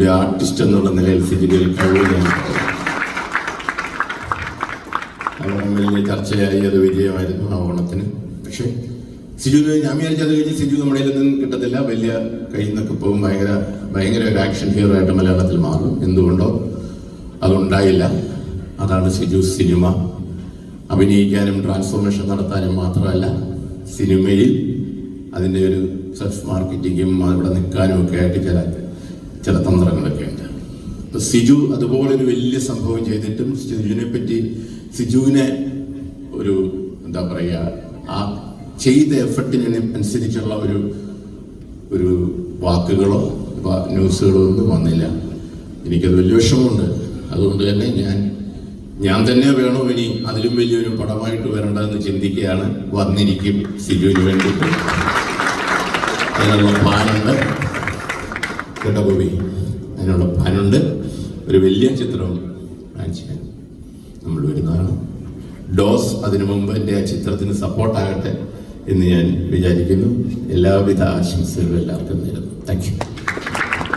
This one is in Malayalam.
ഒരു ആർട്ടിസ്റ്റ് എന്നുള്ള നിലയിൽ സിജിലിൽ കഴിയുകയാണ്. വലിയ ചർച്ചയായി അത് വിജയമായിരുന്നു ആ ഓണത്തിന്. പക്ഷേ സിജു ഞാൻ വിചാരിച്ചത് കഴിഞ്ഞ് സിജു നമ്മുടെ നിന്നും കിട്ടത്തില്ല. വലിയ കയ്യിൽ നിന്നൊക്കെ പോകും. ഭയങ്കര ഭയങ്കര ഒരു ആക്ഷൻ ഹീറോ ആയിട്ട് മലയാളത്തിൽ മാറും. എന്തുകൊണ്ടോ അതുണ്ടായില്ല. അതാണ് സിജു സിനിമ. അഭിനയിക്കാനും ട്രാൻസ്ഫോർമേഷൻ നടത്താനും മാത്രമല്ല സിനിമയിൽ അതിന്റെ ഒരു സെൽഫ് മാർക്കറ്റിങ്ങും അവിടെ നിൽക്കാനും ഒക്കെ ആയിട്ട് ചില ചില തന്ത്രങ്ങളൊക്കെ ഉണ്ട്. സിജു അതുപോലെ ഒരു വലിയ സംഭവം ചെയ്തിട്ടും സിജുവിനെ പറ്റി സിജുവിനെ ഒരു എന്താ പറയുക ആ ചെയ്ത എഫർട്ടിന് അനുസരിച്ചുള്ള ഒരു ഒരു വാക്കുകളോ ന്യൂസുകളോ ഒന്നും വന്നില്ല. എനിക്കത് വലിയ വിഷമമുണ്ട്. അതുകൊണ്ട് തന്നെ ഞാൻ ഞാൻ തന്നെ വേണോ ഇനി അതിലും വലിയൊരു പടമായിട്ട് വരേണ്ടതെന്ന് ചിന്തിക്കുകയാണ് വന്നിരിക്കും സിജുവിന് വേണ്ടിയിട്ട്. അതിനുള്ള പ്ലാനുണ്ട്. കേട്ടോ അതിനുള്ള പ്ലാനുണ്ട്. ഒരു വലിയ ചിത്രം പ്ലാൻ ചെയ്യാൻ നമ്മൾ വരുന്നതാണ്. ഡോസ് അതിനു മുമ്പ് എന്റെ ആ ചിത്രത്തിന് സപ്പോർട്ടാകട്ടെ എന്ന് ഞാൻ വിചാരിക്കുന്നു. എല്ലാവിധ ആശംസകളും എല്ലാവർക്കും നേരുന്നു. Thank you